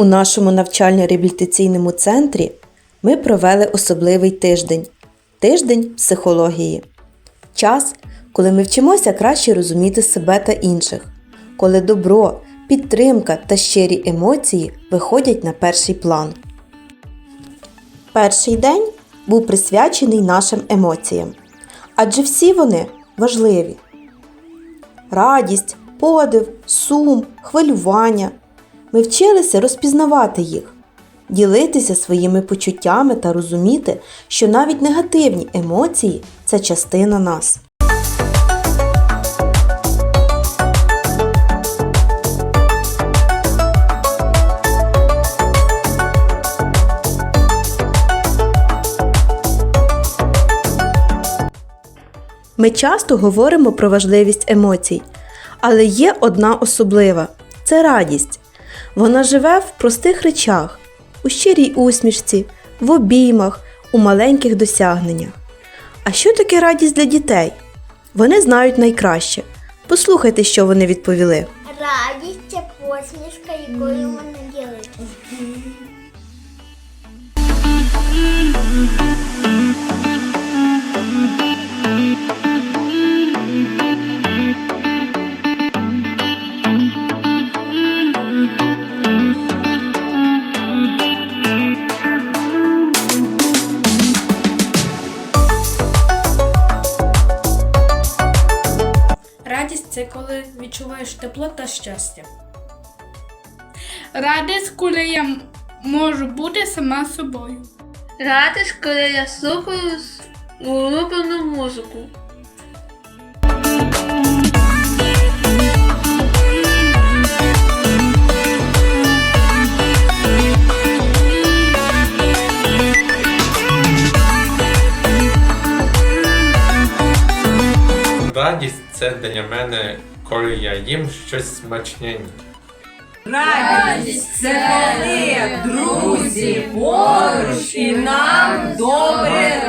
У нашому навчально-реабілітаційному центрі ми провели особливий тиждень тиждень психології. Час, коли ми вчимося краще розуміти себе та інших, коли добро, підтримка та щирі емоції виходять на перший план. Перший день був присвячений нашим емоціям, адже всі вони важливі. Радість, подив, сум, хвилювання. Ми вчилися розпізнавати їх, ділитися своїми почуттями та розуміти, що навіть негативні емоції це частина нас. Ми часто говоримо про важливість емоцій, але є одна особлива це радість. Вона живе в простих речах, у щирій усмішці, в обіймах, у маленьких досягненнях. А що таке радість для дітей? Вони знають найкраще. Послухайте, що вони відповіли. Радість це посмішка, якою можна ділитися. Це коли відчуваєш тепло та щастя. Радість, коли я можу бути сама собою. Радість, коли я слухаю улюблену музику. Радість це для мене, коли я їм щось смачненьке. Радість це коли друзі поруч і нам добре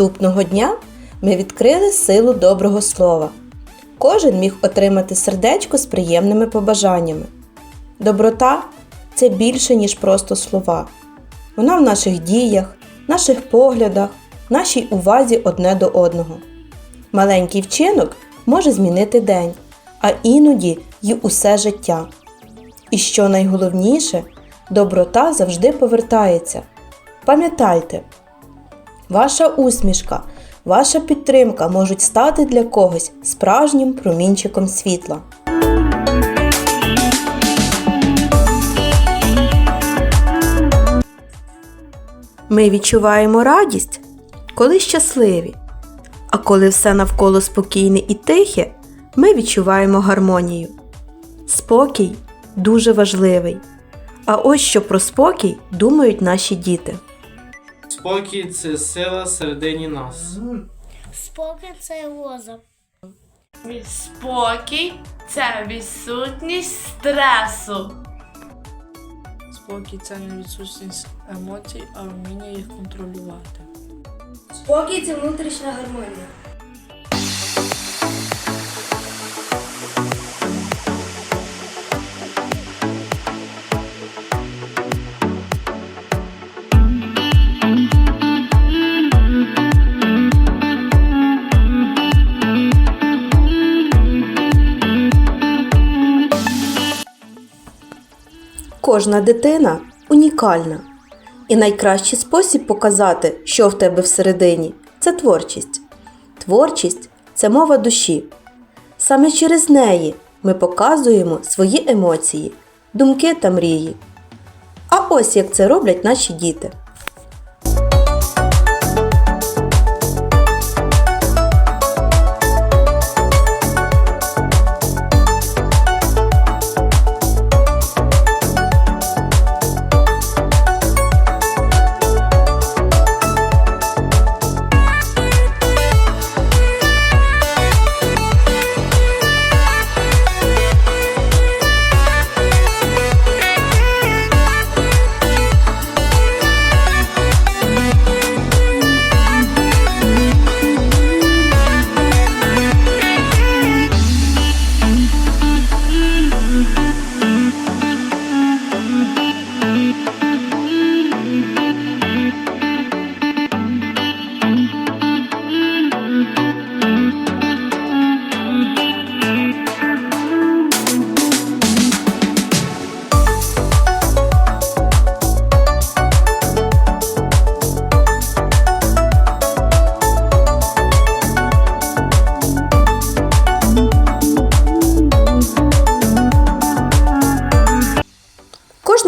Наступного дня ми відкрили силу доброго слова. Кожен міг отримати сердечко з приємними побажаннями. Доброта це більше, ніж просто слова. Вона в наших діях, наших поглядах, нашій увазі одне до одного. Маленький вчинок може змінити день, а іноді й усе життя. І що найголовніше, доброта завжди повертається. Пам'ятайте, Ваша усмішка, ваша підтримка можуть стати для когось справжнім промінчиком світла. Ми відчуваємо радість, коли щасливі. А коли все навколо спокійне і тихе, ми відчуваємо гармонію. Спокій дуже важливий. А ось що про спокій думають наші діти. Спокій це сила середині нас. Спокій це розум. Спокій це відсутність стресу. Спокій це не відсутність емоцій, а вміння їх контролювати. Спокій це внутрішня гармонія. Кожна дитина унікальна. І найкращий спосіб показати, що в тебе всередині, це творчість. Творчість це мова душі. Саме через неї ми показуємо свої емоції, думки та мрії. А ось як це роблять наші діти.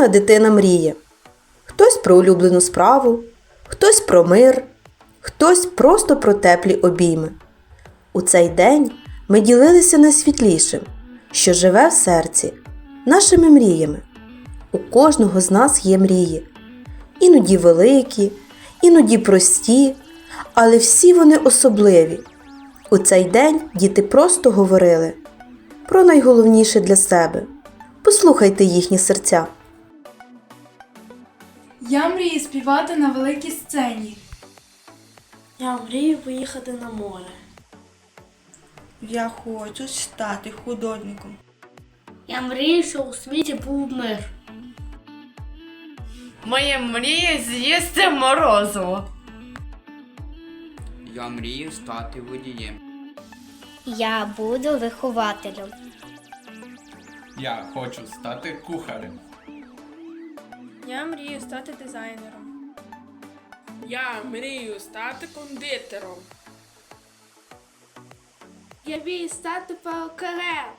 Кожна дитина мріє. Хтось про улюблену справу, хтось про мир, хтось просто про теплі обійми. У цей день ми ділилися найсвітлішим, що живе в серці, нашими мріями. У кожного з нас є мрії. Іноді великі, іноді прості, але всі вони особливі. У цей день діти просто говорили про найголовніше для себе. Послухайте їхні серця. Я мрію співати на великій сцені. Я мрію поїхати на море. Я хочу стати художником. Я мрію, що у світі був мир. Моя мрія з'їсти морозиво. Я мрію стати водієм. Я буду вихователем. Я хочу стати кухарем. Я мрію стати дизайнером. Я мрію стати кондитером. Я мрію стати перукарем.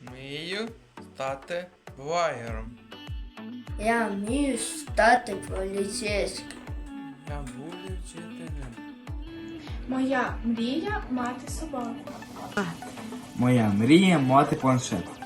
Мрію стати блогером. Я вмію стати поліцейським. Я буду вчителем. Моя мрія мати собаку. Моя мрія мати планшет.